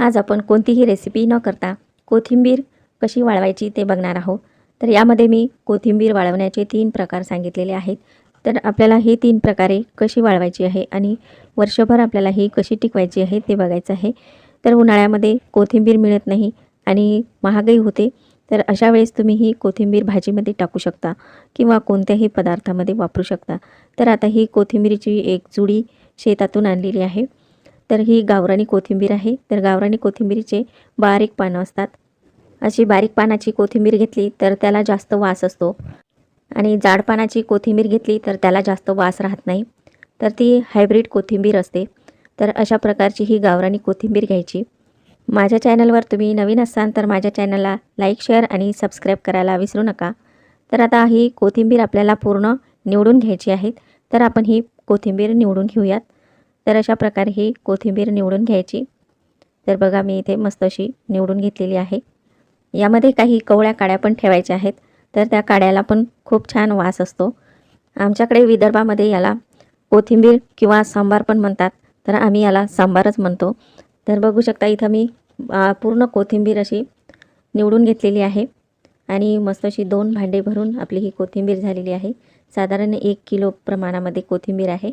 आज आपण कोणतीही रेसिपी न करता कोथिंबीर कशी वाळवायची ते बघणार आहोत. तर यामध्ये मी कोथिंबीर वाळवण्याचे तीन प्रकार सांगितलेले आहेत. तर आपल्याला ही तीन प्रकारे कशी वाळवायची आहे आणि वर्षभर आपल्याला ही कशी टिकवायची आहे ते बघायचं आहे. तर उन्हाळ्यामध्ये कोथिंबीर मिळत नाही आणि महागाई होते. तर अशा वेळेस तुम्ही ही कोथिंबीर भाजीमध्ये टाकू शकता किंवा कोणत्याही पदार्थामध्ये वापरू शकता. तर आता ही कोथिंबीरीची एक जुडी शेतातून आणलेली आहे. तर ही गावरानी कोथिंबीर आहे. तर गावरानी कोथिंबीरीचे बारीक पानं असतात. अशी बारीक पानाची कोथिंबीर घेतली तर त्याला जास्त वास असतो. आणि जाड पानाची कोथिंबीर घेतली तर त्याला जास्त वास राहत नाही. तर ती हायब्रिड कोथिंबीर असते. तर अशा प्रकारची ही गावरानी कोथिंबीर घ्यायची. माझ्या चॅनलवर तुम्ही नवीन असाल तर माझ्या चॅनलला लाईक शेअर आणि सबस्क्राईब करायला विसरू नका. तर आता ही कोथिंबीर आपल्याला पूर्ण निवडून घ्यायची आहे. तर आपण ही कोथिंबीर निवडून घेऊयात. तर अशा प्रकारे ही कोथिंबीर निवडून घ्यायची. तर बघा मी इथे मस्त अशी निवडून घेतलेली आहे. यामध्ये काही कवळ्या काड्या पण ठेवायच्या आहेत. तर त्या काड्याला पण खूप छान वास असतो. आमच्याकडे विदर्भामध्ये याला कोथिंबीर किंवा सांबार पण म्हणतात. तर आम्ही याला सांबारच म्हणतो. तर बघू शकता इथं मी पूर्ण कोथिंबीर अशी निवडून घेतलेली आहे. आणि मस्त अशी दोन भांडे भरून आपली ही कोथिंबीर झालेली आहे. साधारण एक किलो प्रमाणामध्ये कोथिंबीर आहे.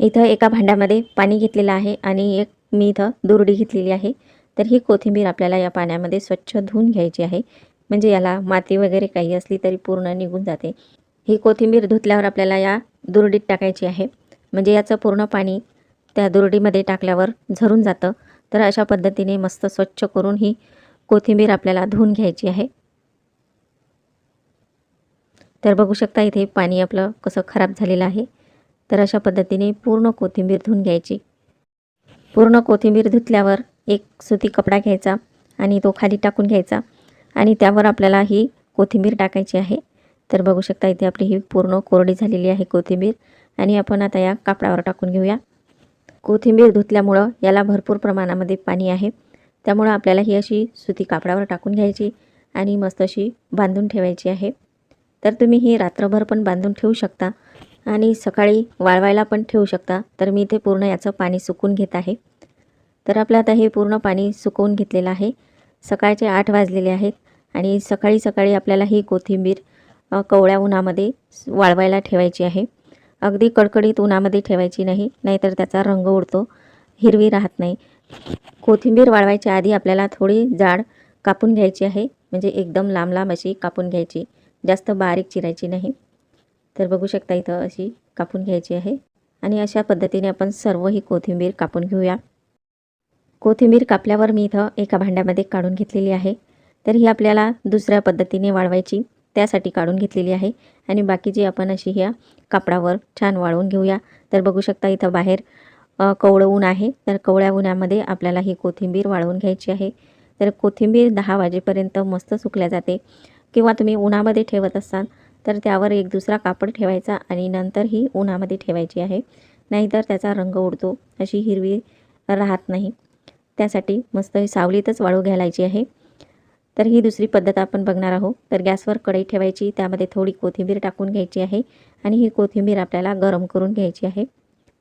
इथं एका भांड्यामध्ये पाणी घेतलेलं आहे आणि एक मी इथं दुरडी घेतलेली आहे. तर ही कोथिंबीर आपल्याला या पाण्यामध्ये स्वच्छ धुवून घ्यायची आहे. म्हणजे याला माती वगैरे काही असली तरी पूर्ण निघून जाते. ही कोथिंबीर धुतल्यावर आपल्याला या दुरडीत टाकायची आहे. म्हणजे याचं पूर्ण पाणी त्या दुरडीमध्ये टाकल्यावर झरून जातं. तर अशा पद्धतीने मस्त स्वच्छ करून ही कोथिंबीर आपल्याला धुवून घ्यायची आहे. तर बघू शकता इथे पाणी आपलं कसं खराब झालेलं आहे. तर अशा पद्धतीने पूर्ण कोथिंबीर धुवून घ्यायची. पूर्ण कोथिंबीर धुतल्यावर एक सुती कपडा घ्यायचा आणि तो खाली टाकून घ्यायचा आणि त्यावर आपल्याला ही कोथिंबीर टाकायची आहे. तर बघू शकता इथे आपली ही पूर्ण कोरडी झालेली आहे कोथिंबीर आणि आपण आता या कापडावर टाकून घेऊया. कोथिंबीर धुतल्यामुळं याला भरपूर प्रमाणामध्ये पाणी आहे. त्यामुळं आपल्याला ही अशी सुती कापडावर टाकून घ्यायची आणि मस्त अशी बांधून ठेवायची आहे. तर तुम्ही ही रात्रभर पण बांधून ठेवू शकता. आणि सकाळी वाळवायला पण ठेवू शकता. तर मी इथे पूर्ण याचं पाणी सुकून घेत आहे. तर आपलं आता हे पूर्ण पाणी सुकवून घेतलेलं आहे. सकाळचे आठ वाजलेले आहेत आणि सकाळी सकाळी आपल्याला ही कोथिंबीर कवळ्या उन्हामध्ये वाळवायला ठेवायची आहे. अगदी कडकडीत उन्हामध्ये ठेवायची नाही नाहीतर त्याचा रंग उडतो हिरवी राहत नाही. कोथिंबीर वाळवायच्या आधी आपल्याला थोडी जाड कापून घ्यायची आहे. म्हणजे एकदम लांब लांब अशी कापून घ्यायची. जास्त बारीक चिरायची नाही. तर बघू शकता इथं अशी कापून घ्यायची आहे. आणि अशा पद्धतीने आपण सर्व ही कोथिंबीर कापून घेऊया. कोथिंबीर कापल्यावर मी इथं एका भांड्यामध्ये काढून घेतलेली आहे. तर ही आपल्याला दुसऱ्या पद्धतीने वाळवायची त्यासाठी काढून घेतलेली आहे. आणि बाकीची आपण अशी ह्या कापडावर छान वाळवून घेऊया. तर बघू शकता इथं बाहेर कवळं ऊन आहे. तर कवळ्या उन्हामध्ये आपल्याला ही कोथिंबीर वाळवून घ्यायची आहे. तर कोथिंबीर दहा वाजेपर्यंत मस्त सुकल्या जाते. किंवा तुम्ही उन्हामध्ये ठेवत असाल तर त्यावर एक दुसरा कापड ठेवायचा आणि नंतर ही उन्हामध्ये ठेवायची आहे. नाहीतर त्याचा रंग उडतो. अशी हिरवी राहत नाही. त्यासाठी मस्त ही सावलीतच वाळू घालायची आहे. तर ही दुसरी पद्धत आपण बघणार आहोत. तर गॅसवर कढई ठेवायची. त्यामध्ये थोडी कोथिंबीर टाकून घ्यायची आहे आणि ही कोथिंबीर आपल्याला गरम करून घ्यायची आहे.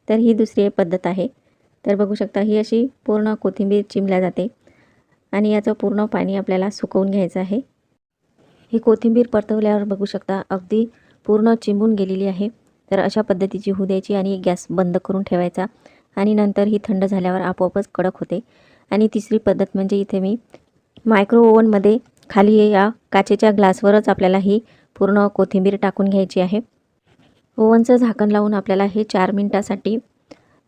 तर ही दुसरी पद्धत आहे. तर बघू शकता ही अशी पूर्ण कोथिंबीर चिमल्या जाते आणि याचं पूर्ण पाणी आपल्याला सुकवून घ्यायचं आहे. ही कोथिंबीर परतवल्यावर बघू शकता अगदी पूर्ण चिंबून गेलेली आहे. तर अशा पद्धतीची होऊ द्यायची आणि गॅस बंद करून ठेवायचा आणि नंतर ही थंड झाल्यावर आपोआपच कडक होते. आणि तिसरी पद्धत म्हणजे इथे मी मायक्रो ओव्हनमध्ये खाली या काचेच्या ग्लासवरच आपल्याला ही पूर्ण कोथिंबीर टाकून घ्यायची आहे. ओव्हनचं झाकण लावून आपल्याला हे चार मिनटासाठी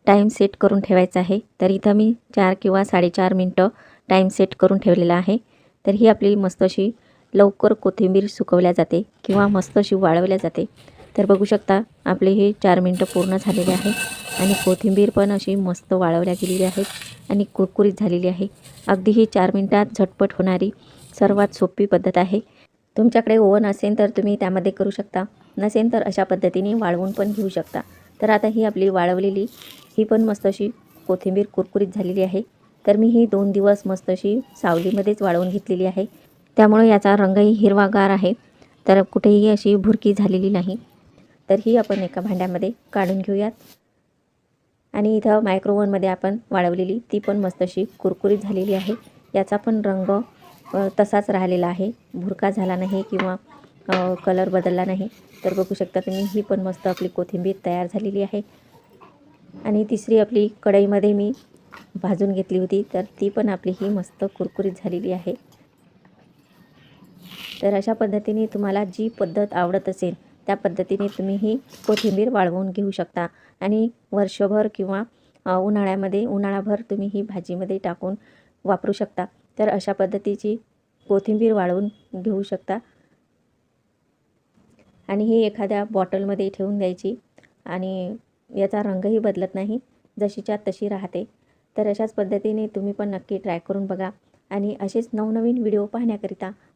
टाईम सेट करून ठेवायचं आहे. तर इथं मी चार किंवा साडेचार मिनटं टाईम सेट करून ठेवलेला आहे. तर ही आपली मस्त अशी लवकर कोथिंबीर सुकवल्या जाते किंवा मस्त अशी वाळवल्या जाते. तर बघू शकता आपले हे चार मिनटं पूर्ण झालेले आहे आणि कोथिंबीर पण अशी मस्त वाळवल्या गेलेली आहे आणि कुरकुरीत झालेली आहे. अगदी ही चार मिनटात झटपट होणारी सर्वात सोपी पद्धत आहे. तुमच्याकडे ओव्हन असेल तर तुम्ही त्यामध्ये करू शकता. नसेल तर अशा पद्धतीने वाळवून पण घेऊ शकता. तर आता ही आपली वाळवलेली ही पण मस्त अशी कोथिंबीर कुरकुरीत झालेली आहे. तर मी ही दोन दिवस मस्त अशी सावलीमध्येच वाळवून घेतलेली आहे. त्यामुळे याचा रंगही हिरवागार आहे. तर कुठेही अशी भुरकी झालेली नाही. तर ही आपण एका भांड्यामध्ये काढून घेऊयात. आणि इथं मायक्रोवनमध्ये आपण वाळवलेली ती पण मस्त अशी कुरकुरीत झालेली आहे. याचा पण रंग तसाच राहिलेला आहे. भुरका झाला नाही किंवा कलर बदलला नाही. तर बघू शकता तुम्ही ही पण मस्त आपली कोथिंबीर तयार झालेली आहे. आणि तिसरी आपली कढईमध्ये मी भाजून घेतली होती. तर ती पण आपली ही मस्त कुरकुरीत झालेली आहे. तर अशा पद्धतीने तुम्हाला जी पद्धत आवडत असेल त्या पद्धतीने तुम्ही ही कोथिंबीर वाळवून घेऊ शकता. आणि वर्षभर किंवा उन्हाळ्यामध्ये उन्हाळाभर तुम्ही ही भाजीमध्ये टाकून वापरू शकता. तर अशा पद्धतीची कोथिंबीर वाळवून घेऊ शकता. आणि ही एखाद्या बॉटलमध्ये ठेवून द्यायची. आणि याचा रंगही बदलत नाही जशीच्या तशी राहते. तर अशाच पद्धतीने तुम्ही पण नक्की ट्राय करून बघा. आणि असेच नवनवीन व्हिडिओ पाहण्याकरिता